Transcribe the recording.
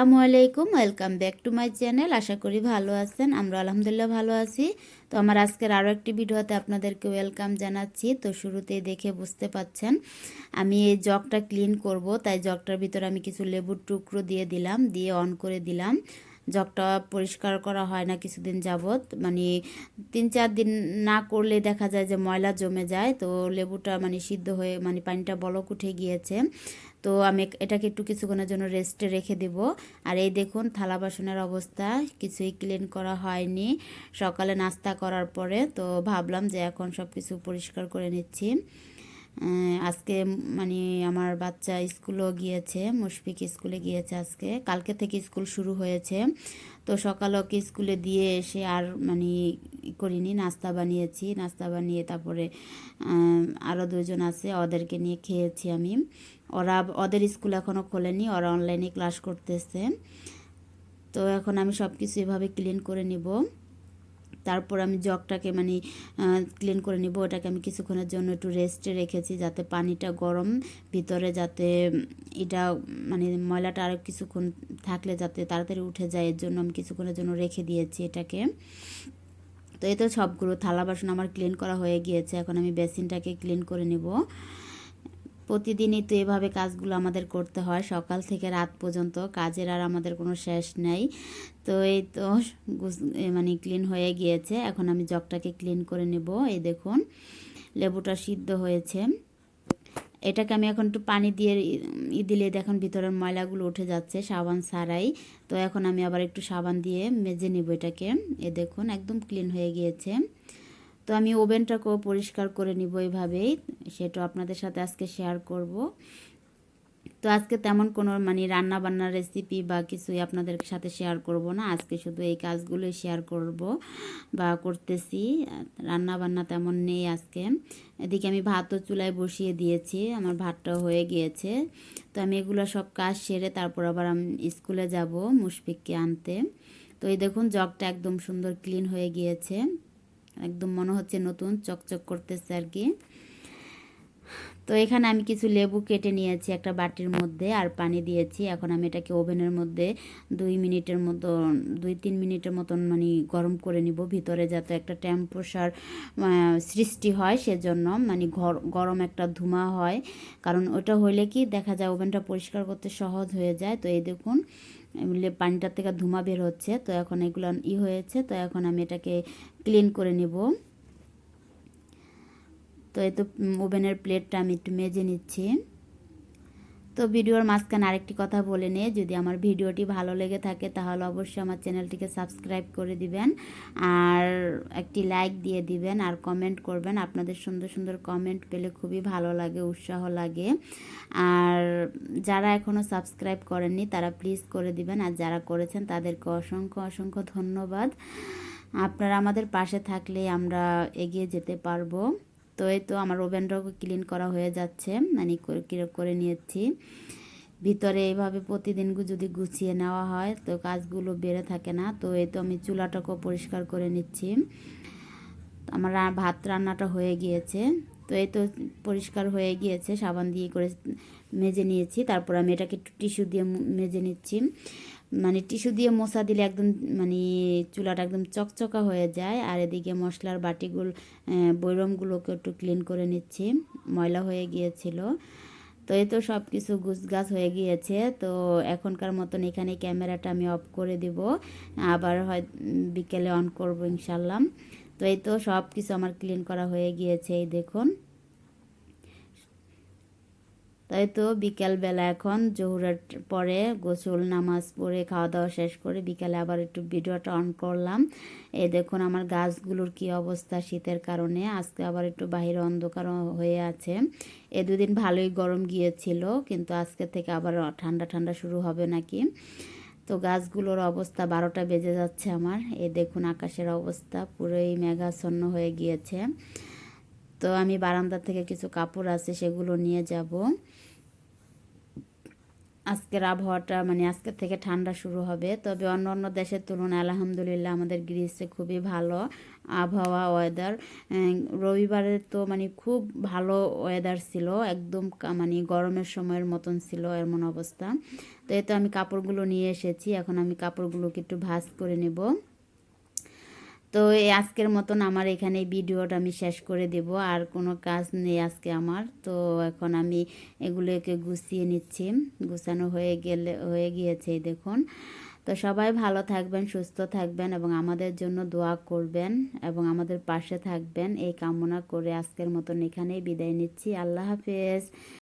আসসালামু আলাইকুম, welcome back to my channel. আশা করি ভালো আছেন আমরা আলহামদুলিল্লাহ ভালো আছি। তো আমার আজকের আরও একটি ভিডিওতে আপনাদেরকে ওয়েলকাম জানাচ্ছি। তো শুরুতে দেখে বুঝতে পাচ্ছেন, আমি এই জগটা ক্লিন করব, তাই জগটার ভিতরে আমি কিছু লেবুর টুকরো দিয়ে দিলাম, দিয়ে অন করে দিলাম। জগটা পরিষ্কার করা হয় না কিছুদিন যাবত মানে তিন চার দিন না করলে দেখা যায় যে ময়লা জমে যায়। তো লেবুটা মানে সিদ্ধ হয়ে মানে পানিটা বলক উঠে গিয়েছে। তো আমি এটাকে একটু কিছুক্ষণের জন্য রেস্টে রেখে দেব। আর এই দেখুন, থালা বাসনের অবস্থা, কিছুই ক্লিন করা হয়নি। সকালে নাস্তা করার পরে তো ভাবলাম যে এখন সব কিছু পরিষ্কার করে নিচ্ছি। আজকে মানে আমার বাচ্চা স্কুলও গিয়েছে, মুশফিক স্কুলে গিয়েছে আজকে। কালকে থেকে স্কুল শুরু হয়েছে। তো সকালে ওকে স্কুলে দিয়ে এসে আর মানে করিনি, নাস্তা বানিয়েছি। নাস্তা বানিয়ে তারপরে আরও দুজন আছে, ওদেরকে নিয়ে খেয়েছি আমি। ওরা, ওদের স্কুল এখনও খোলেনি, ওরা অনলাইনে ক্লাস করতেছে। তো এখন আমি সব কিছু এভাবে ক্লিন করে নিব। তারপর আমি জগটাকে মানে ক্লিন করে নিব। ওটাকে আমি কিছুক্ষণের জন্য একটু রেস্টে রেখেছি যাতে পানিটা গরম, ভিতরে যাতে, এটা মানে ময়লাটা আরও কিছুক্ষণ থাকলে যাতে তাড়াতাড়ি উঠে যায়, এর জন্য আমি কিছুক্ষণের জন্য রেখে দিয়েছি এটাকে। তো এই তো সবগুলো থালা বাসন আমার ক্লিন করা হয়ে গিয়েছে। এখন আমি বেসিনটাকে ক্লিন করে নিব। প্রতিদিনই তো এভাবে কাজগুলো আমাদের করতে হয়। সকাল থেকে রাত পর্যন্ত কাজের আর আমাদের কোনো শেষ নেই। তো এই তো মানে ক্লিন হয়ে গিয়েছে। এখন আমি জগটাকে ক্লিন করে নেব। এই দেখুন, লেবুটা সিদ্ধ হয়েছে। এটাকে আমি এখন একটু পানি দিয়ে ই দিলে দেখুন ভিতরের ময়লাগুলো উঠে যাচ্ছে, সাবান ছাড়াই। তো এখন আমি আবার একটু সাবান দিয়ে মেজে নেব এটাকে। এ দেখুন, একদম ক্লিন হয়ে গিয়েছে। তো আমি ওভেনটাকেও পরিষ্কার করে নিব এইভাবেই সেটা আপনাদের সাথে আজকে শেয়ার করব। তো আজকে তেমন কোনো মানে রান্না বান্নার রেসিপি বা কিছুই আপনাদের সাথে শেয়ার করব না। আজকে শুধু এই কাজগুলোই শেয়ার করব বা করতেছি। রান্না বান্না তেমন নেই আজকে। এদিকে আমি ভাতও চুলায় বসিয়ে দিয়েছি, আমার ভাতটাও হয়ে গিয়েছে। তো আমি এগুলো সব কাজ সেরে তারপর আবার আমি স্কুলে যাব মুশফিককে আনতে। তো এই দেখুন, জগটা একদম সুন্দর ক্লিন হয়ে গিয়েছে। একদম মনে হচ্ছে নতুন চকচক করতেছে আর কি। তো এখানে আমি কিছু লেবু কেটে নিয়েছি একটা বাটির মধ্যে আর পানি দিয়েছি। এখন আমি এটাকে ওভেনের মধ্যে দুই মিনিটের মতো দুই তিন মিনিটের মতন মানে গরম করে নিব। ভিতরে যাতে একটা টেম্পারেচার সৃষ্টি হয় সেজন্য মানে গরম একটা ধুমা হয়। কারণ ওটা হলে কি দেখা যায় ওভেনটা পরিষ্কার করতে সহজ হয়ে যায়। তো এই দেখুন পানিটার থেকে ধুমা বের হচ্ছে। তো এখন এগুলো ই হয়েছে। তো এখন আমি এটাকে ক্লিন করে নেব। তো এই তো ওভেনের প্লেটটা আমি একটু মেজে নিচ্ছি। তো ভিডিওর মাঝখানে আরেকটি কথা বলে নিয়ে যদি আমার ভিডিওটি ভালো লেগে থাকে তাহলে অবশ্যই আমার চ্যানেলটিকে সাবস্ক্রাইব করে দিবেন, আর একটি লাইক দিয়ে দিবেন, আর কমেন্ট করবেন। আপনাদের সুন্দর সুন্দর কমেন্ট পেলে খুবই ভালো লাগে, উৎসাহ লাগে। আর যারা এখনও সাবস্ক্রাইব করেননি, তারা প্লিজ করে দিবেন, আর যারা করেছেন তাদেরকে অসংখ্য অসংখ্য ধন্যবাদ। আপনারা আমাদের পাশে থাকলে আমরা এগিয়ে যেতে পারব। তো এই তো আমার ওভেনটাও ক্লিন করা হয়ে যাচ্ছে মানে করে নিয়েছি। ভিতরে এইভাবে প্রতিদিন যদি গুছিয়ে নেওয়া হয়, তো কাজগুলো বেড়ে থাকে না, তো এই তো আমি চুলাটাকেও পরিষ্কার করে নিচ্ছি। আমার ভাত রান্নাটা হয়ে গিয়েছে তো এই তো পরিষ্কার হয়ে গিয়েছে, সাবান দিয়ে করে মেজে নিয়েছি। তারপর আমি এটাকে একটু টিস্যু দিয়ে মেজে নিচ্ছি। মানে টিস্যু দিয়ে মশা দিলে একদম মানে চুলাটা একদম চকচকা হয়ে যায়। আর এদিকে মশলার বাটিগুলো বৈরমগুলোকে একটু ক্লিন করে নিচ্ছি। ময়লা হয়ে গিয়েছিল। তো এই তো সব কিছু গুছগাছ হয়ে গিয়েছে। তো এখনকার মতন এখানে ক্যামেরাটা আমি অফ করে দিব। আবার হয় বিকেলে অন করব ইনশাল্লাহ। তো এই তো সব কিছু আমার ক্লিন করা হয়ে গিয়েছে, এই দেখুন। তাই তো বিকালবেলা এখন, জহুরের পরে গোসল, নামাজ পড়ে খাওয়া দাওয়া শেষ করে বিকালে আবার একটু ভিডিওটা অন করলাম। এই দেখুন আমার গাছগুলোর কি অবস্থা শীতের কারণে, আজকে আবার একটু বাহিরে অন্ধকার হয়ে আছে। এ দুদিন ভালোই গরম গিয়েছিল, কিন্তু আজকে থেকে আবার ঠান্ডা ঠান্ডা শুরু হবে নাকি? তো গাছগুলোর অবস্থা বারোটা বেজে যাচ্ছে আমার। এ দেখুন আকাশের অবস্থা, পুরোই মেঘাচ্ছন্ন হয়ে গিয়েছে। তো আমি বারান্দা থেকে কিছু কাপড় আছে সেগুলো নিয়ে যাব। আজকের আবহাওয়াটা মানে আজকের থেকে ঠান্ডা শুরু হবে। তবে অন্য অন্য দেশের তুলনায় আলহামদুলিল্লাহ আমাদের গ্রিসে খুবই ভালো আবহাওয়া ওয়েদার রবিবারে তো মানে খুব ভালো ওয়েদার ছিল, একদম মানে গরমের সময়ের মতন ছিল এমন অবস্থা। তো এই তো আমি কাপড়গুলো নিয়ে এসেছি, এখন আমি কাপড়গুলোকে একটু ভাজ করে নেব। তো এই আজকের মতন আমার এখানে ভিডিওটা আমি শেষ করে দেব, আর কোনো কাজ নেই আজকে আমার। তো এখন আমি এগুলোকে গুছিয়ে নিচ্ছি, গুছানো হয়ে গেলে, হয়ে গিয়েছে দেখুন। তো সবাই ভালো থাকবেন, সুস্থ থাকবেন এবং আমাদের জন্য দোয়া করবেন এবং আমাদের পাশে থাকবেন। এই কামনা করে আজকের মতন এখানেই বিদায় নিচ্ছি। আল্লাহ হাফেজ।